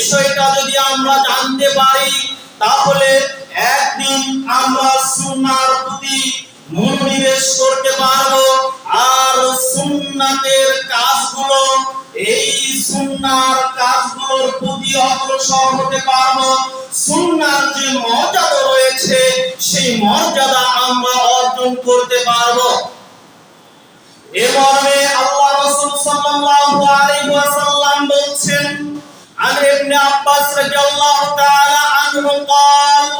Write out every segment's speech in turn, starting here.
বিষয়টা যদি আমরা জানতে পারি, তাহলে একদিন আমরা সুন্নাহর প্রতি মনোনিবেশ করতে পারব আর সুন্নাতের কাজগুলো, এই সুন্নার কাজগুলোর প্রতি অগ্রসর হতে পারব। সুন্নার যে মর্যাদা রয়েছে, সেই মর্যাদা আমরা অর্জন করতে পারব। এ মর্মে আল্লাহ রাসূল সাল্লাল্লাহু আলাইহি عن ابن عباس رضي الله تعالى عنه قال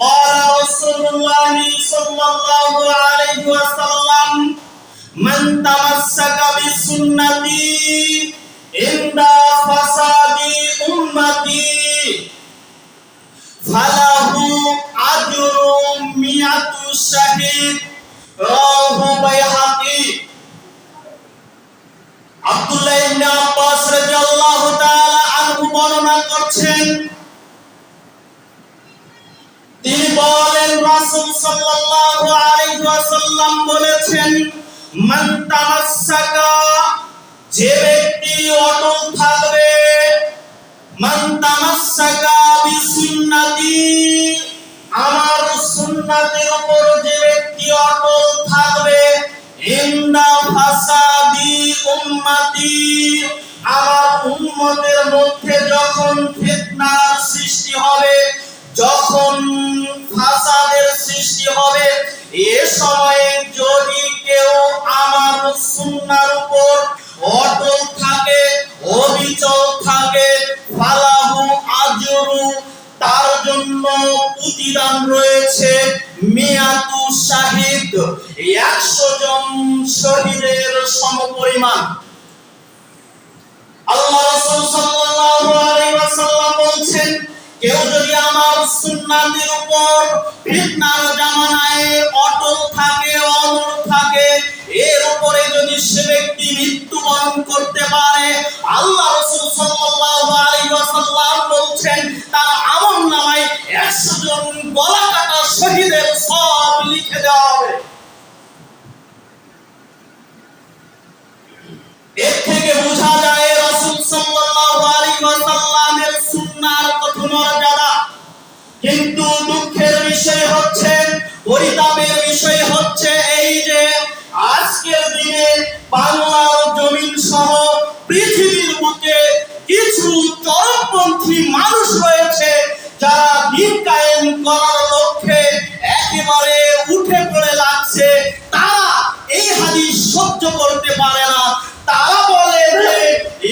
قال رسول الله صلى الله عليه وسلم من تمسك بسنتي عند فساد أمتي فله أجر مئة شهيد رواه بيهقي عبد الله بن করছেন তিনি বলেন, রাসূল সাল্লাল্লাহু আলাইহি ওয়াসাল্লাম বলেছেন, মান তামাসসাকা যে ব্যক্তি অটল থাকবে, মান তামাসসাকা বিসুন্নতি আমার সুন্নাতের উপর যে ব্যক্তি অটল থাকবে ইন্দা ফাসাদি উম্মতি উম্মতের মধ্যে যখন ফিতনার সৃষ্টি হবে, যখন ফাসাদের সৃষ্টি হবে, এ সময়ে যদি কেউ আমার সুন্নার উপর অটল থাকে, অবিচল থাকে, ফালাহু আজরু, তার জন্য প্রতিদান রয়েছে মিয়াতু শাহিদ, একশো জন শহীদের সমপরিমাণ। আল্লাহ কেউ যদি আমার সুন্নাতের উপর ফিতনার জামানায় অটল থাকে, অনড় থাকে, এর উপরে যদি সে ব্যক্তি মৃত্যুবরণ করতে পারে, আল্লাহ রাসূল সাল্লাল্লাহু আলাইহি ওয়াসাল্লাম বলছেন, তার আমল নামায় 100 জন গলা কাটা শহীদের সব লিখে দেওয়া হবে। পরিতাপের বিষয় হচ্ছে এই যে আজকের দিনে বাংলার জমিন সহ পৃথিবীর বুকে কিছু চরমপন্থী মানুষ রয়েছে যারা দিন কায়েম করার লক্ষ্যে একেবারে উঠে পড়ে লাগছে। তারা এই হাদিস সহ্য করতে পারে না। তারা বলে যে,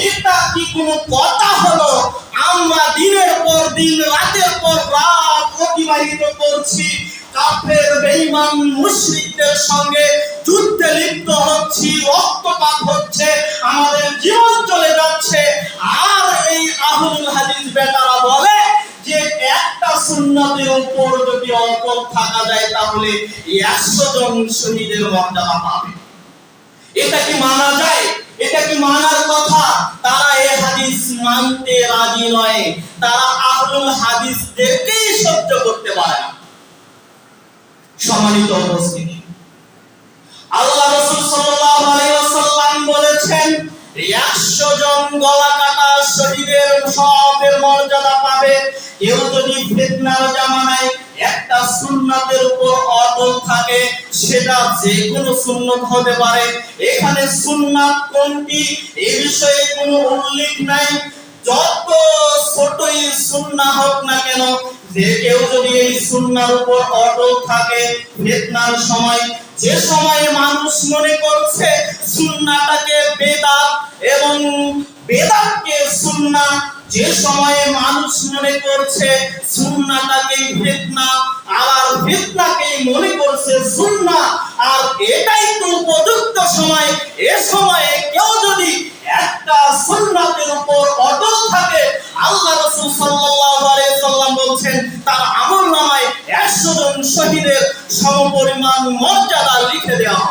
এটা কি কোনো কথা হলো? আমরা দিনের পর দিন, রাতের পর রাত অতিবাহিত করছি। কাফের, বেঈমান, মুশরিকদের সঙ্গে যুদ্ধে লিপ্ত হচ্ছি, রক্তপাত হচ্ছে, আমাদের জীবন চলে যাচ্ছে। আর এই আহলুল হাদিস বেটারা বলে যে একটা সুন্নতের উপর যদি অটল থাকা যায়, তাহলে একশো জন শহীদের মর্যাদা পাবে। এটা কি মানা যায়? এটা কি মানার কথা? তারা এই হাদিস মানতে রাজি নয়। তারা আহলুল হাদিসদেরকেই সহ্য করতে পারে না সম্মানিত উপস্থিতি। আল্লাহ রাসূল সাল্লাল্লাহু আলাইহি ওয়াসাল্লাম বলেছেন 100 জন গলা কাটা শহীদের সবের মর্যাদা পাবে। কেউ যদি ফিতনার জামানায় একটা সুন্নাতের উপর অটল থাকে, সেটা যে কোনো সুন্নত হতে পারে। এখানে সুন্নাত কোনটি? এই বিষয়ে কোনো উল্লেখ নাই। যত ছোটই সুন্নাহ হোক না কেন যে কেউ যদি এই সুন্নার উপর অটল থাকে ফিতনার সময়, যে সময়ে মানুষ মনে করছে সুন্নাটাকে বেদাত এবং বেদাতকে সুন্না, যে সময়ে মানুষ মনে করছে সুন্নাটাকে ফিতনা, আবার ফিতনাকে মনে করছে সুন্না, আর এটাই তো উপযুক্ত সময়। এ সময়ে কেউ যদি একটা সুন্নাতের উপর অটল থাকে, আল্লাহ রাসূল সাল্লাল্লাহু বলছেন তার আমল নামায় 100 জন শহীদের সমপরিমাণ মর্যাদা লিখে দেওয়া